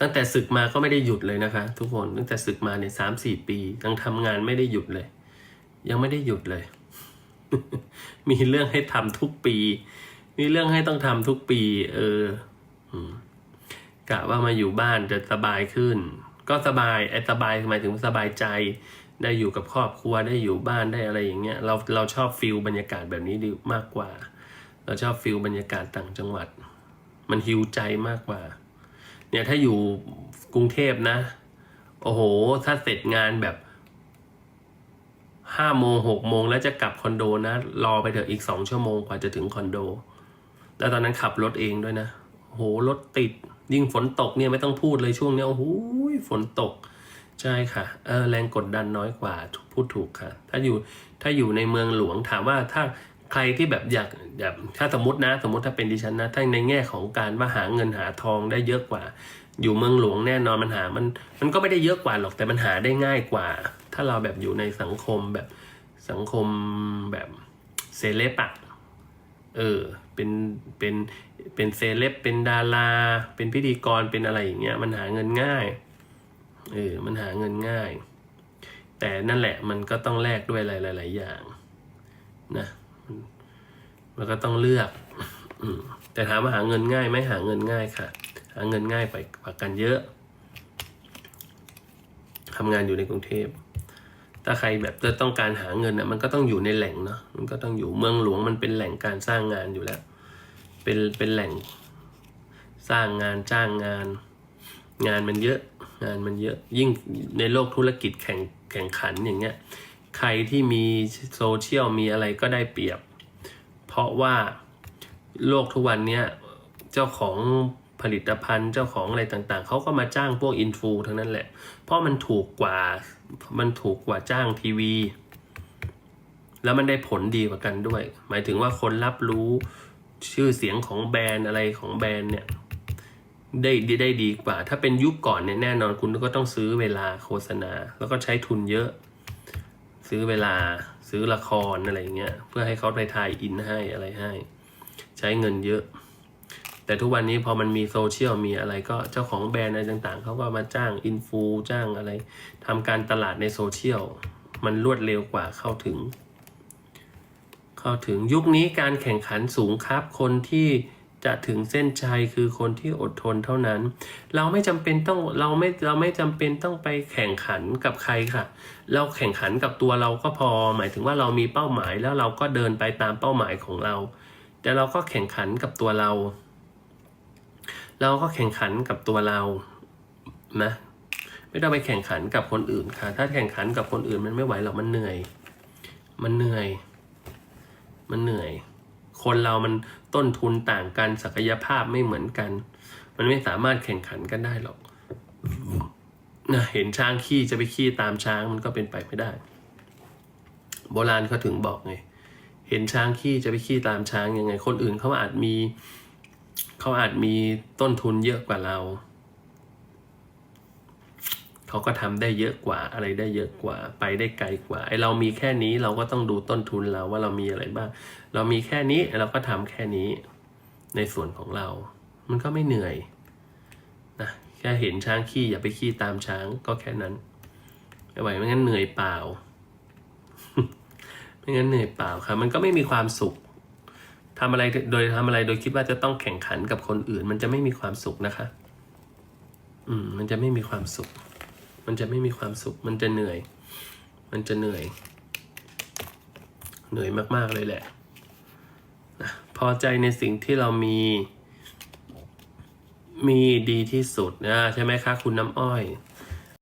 ตั้งแต่ศึกมาก็ไม่ได้หยุดเลยนะคะ ทุกคนตั้งแต่ศึกมาเนี่ยสามสี่ปียังทำงานไม่ได้หยุดเลย ยังไม่ได้หยุดเลย มีเรื่องให้ทำทุกปี มีเรื่องให้ต้องทำทุกปี เออกะว่ามาอยู่บ้านจะสบายขึ้น ก็สบายไอ้สบายหมายถึงสบายใจ ได้อยู่กับครอบครัวได้อยู่บ้านได้อะไรอย่างเงี้ยเราเราชอบฟิลบรรยากาศแบบนี้ดีมากกว่า เราชอบฟิลบรรยากาศต่างจังหวัด มันฮิวใจมากกว่า เนี่ยถ้าอยู่กรุงเทพนะ โอ้โห ถ้าเสร็จงานแบบห้าโมงหกโมงแล้วจะกลับคอนโดนะ รอไปเถอะอีกสองชั่วโมงกว่าจะถึงคอนโด แล้วตอนนั้นขับรถเองด้วยนะโอ้โหรถติด ยิ่งฝนตกเนี่ยไม่ต้องพูดเลยช่วงเนี้ยโอ้โหฝนตก ใช่ค่ะเออแรงกดดันน้อยกว่าพูดถูกค่ะ ถ้าอยู่ถ้าอยู่ในเมืองหลวงถามว่าถ้า ใครที่แบบอยากแบบถ้าสมมตินะ สมมติถ้าเป็นดิฉันนะถ้าในแง่ของการว่าหาเงินหาทองได้เยอะกว่า อยู่เมืองหลวงแน่นอนมันหามันมันก็ไม่ได้เยอะกว่าหรอกแต่มันหาได้ง่ายกว่า ถ้าเราแบบอยู่ในสังคมแบบสังคมแบบเซเลบอะเออเป็นเป็นเป็นเซเลบเป็นดารา เป็นพิธีกรเป็นอะไรอย่างเงี้ยมันหาเงินง่ายเออมันหาเงินง่าย แต่นั่นแหละมันก็ต้องแลกด้วยหลายๆอย่างนะ มันก็ต้องเลือกอแต่ถามว่าหาเงินง่ายไหมหาเงินง่ายค่ะ หาเงินง่ายไปกว่ากันเยอะทำงานอยู่ในกรุงเทพถ้าใครแบบจะต้องการหาเงินอะมันก็ต้องอยู่ในแหล่งเนาะมันก็ต้องอยู่เมืองหลวงมันเป็นแหล่งการสร้างงานอยู่แล้ว เป็นเป็นแหล่งสร้างงานจ้างงาน งานมันเยอะงานมันเยอะยิ่งในโลกธุรกิจแข่งแข่งขันอย่างเงี้ย ใครที่มีโซเชียลมีอะไรก็ได้เปรียบ ราะว่าโลกทุกวันนี้เจ้าของผลิตภัณฑ์เจ้าของอะไรต่างๆ เขาก็มาจ้างพวกอินฟูทั้งนั้นแหละ เพราะมันถูกกว่ามันถูกกว่าจ้างทีวี แล้วมันได้ผลดีกว่ากันด้วย หมายถึงว่าคนรับรู้ชื่อเสียงของแบรนด์อะไรของแบรนด์เนี่ยไดได้ได้ดีกว่า ถ้าเป็นยุคก่อนเนี่ยแน่นอนคุณก็ต้องซื้อเวลาโฆษณา แล้วก็ใช้ทุนเยอะ ซื้อเวลาซื้อละครอะไรเงี้ยเพื่อให้เขาไปถ่ายอินให้อะไรให้ ใช้เงินเยอะ แต่ทุกวันนี้พอมันมีโซเชียลมีอะไรก็เจ้าของแบรนด์อะไรต่างๆเขาก็มาจ้างอินฟูจ้างอะไรทำการตลาดในโซเชียลมันรวดเร็วกว่าเข้าถึง เข้าถึงยุคนี้การแข่งขันสูงครับคนที่ จะถึงเส้นชัยคือคนที่อดทนเท่านั้น เราไม่จำเป็นต้องเราไม่เราไม่จำเป็นต้องไปแข่งขันกับใครค่ะ เราแข่งขันกับตัวเราก็พอ หมายถึงว่าเรามีเป้าหมายแล้วเราก็เดินไปตามเป้าหมายของเรา แต่เราก็แข่งขันกับตัวเรา เราก็แข่งขันกับตัวเรานะไม่ต้องไปแข่งขันกับคนอื่นค่ะ ถ้าแข่งขันกับคนอื่นมันไม่ไหวหรอกมันเหนื่อย มันเหนื่อย มันเหนื่อย คนเรามันต้นทุนต่างกันศักยภาพไม่เหมือนกัน มันไม่สามารถแข่งขันกันได้หรอกนะเห็นช้างขี้จะไปขี้ตามช้างมันก็เป็นไปไม่ได้ โบราณเขาถึงบอกไงเห็นช้างขี้จะไปขี้ตามช้างยังไง คนอื่นเขาอาจมีเขาอาจมีต้นทุนเยอะกว่าเรา เขาก็ทำได้เยอะกว่าอะไรได้เยอะกว่าไปได้ไกลกว่าไอเรามีแค่นี้เราก็ต้องดูต้นทุนเราว่าเรามีอะไรบ้าง เรามีแค่นี้เราก็ทำแค่นี้ในส่วนของเรา มันก็ไม่เหนื่อยนะแค่เห็นช้างขี้อย่าไปขี้ตามช้างก็แค่นั้นไม่ไหวไม่งั้นเหนื่อยเปล่า ไม่งั้นเหนื่อยเปล่าครับ มันก็ไม่มีความสุขทำอะไรโดยทำอะไรโดยคิดว่าจะต้องแข่งขันกับคนอื่น มันจะไม่มีความสุขนะคะ อืม มันจะไม่มีความสุข มันจะไม่มีความสุข มันจะเหนื่อย มันจะเหนื่อย เหนื่อยมากๆเลยแหละนะพอใจในสิ่งที่เรามี มีดีที่สุดนะใช่ไหมคะ คุณน้ำอ้อย